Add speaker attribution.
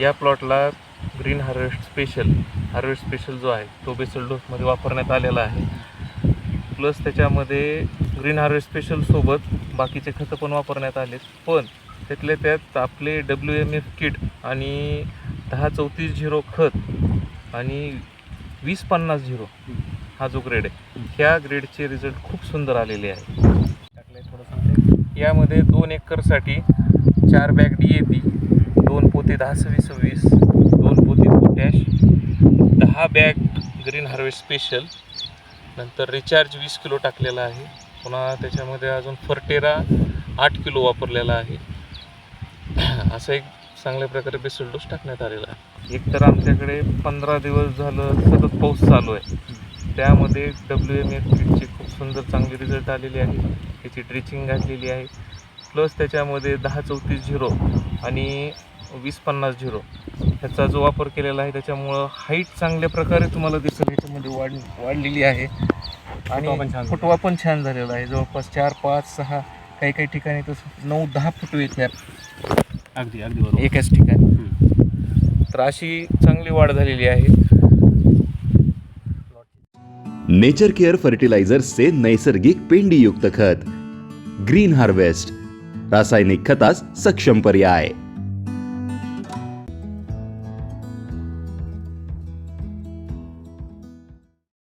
Speaker 1: या प्लॉटला green harvest special harvest special जो आहे तो बेसल डोसमध्ये वापरण्यात आलेला आहे. प्लस त्याच्यामध्ये ग्रीन हार्वेस्ट स्पेशलसोबत बाकीचे खतं पण वापरण्यात आलेत. पण त्यातल्या त्यात आपले डब्ल्यू एम एफ किट आणि दहा चौतीस झिरो खत आणि वीस पन्नास झिरो हा जो ग्रेड आहे ह्या ग्रेडचे रिझल्ट खूप सुंदर आलेले आहे. थोडं सांगते यामध्ये दोन एकरसाठी चार बॅग डी ए पी पोते दहा सव्वीस सव्वीस दोन पोते पोटॅश दहा बॅग ग्रीन हार्वेस्ट स्पेशल नंतर रिचार्ज वीस किलो टाकलेला आहे. पुन्हा त्याच्यामध्ये अजून फर्टेरा आठ किलो वापरलेला आहे. असं एक चांगल्या प्रकारे बेसल डोस टाकण्यात आलेला आहे. एक तर आमच्याकडे पंधरा दिवस झालं सतत पाऊस चालू आहे. त्यामध्ये डब्ल्यू एम एफ किटची खूप सुंदर चांगली रिझल्ट आलेली आहे. त्याची ड्रिचिंग घातलेली आहे. प्लस त्याच्यामध्ये दहा चौतीस झिरो आणि वीस पन्नास झिरो. ह्याचा जो वापर केलेला आहे त्याच्यामुळं हाईट चांगल्या प्रकारे तुम्हाला दिसेल. ह्याच्यामध्ये वाढ वाढलेली आहे.
Speaker 2: फुटवा पण छान
Speaker 1: आणि फुटवा पण छान झालेला आहे. जवळपास चार पाच सहा काही काही ठिकाणी तर नऊ दहा फुटवे येतात
Speaker 2: अगदी अगदी बरोबर.
Speaker 1: एकाच ठिकाणी. तर अशी चांगली वाढ झालेली आहे.
Speaker 3: नेचर केअर फर्टिलायझर्सचे नैसर्गिक पेंडीयुक्त खत. Green harvest. रासायनिक खतास सक्षम पर्याय.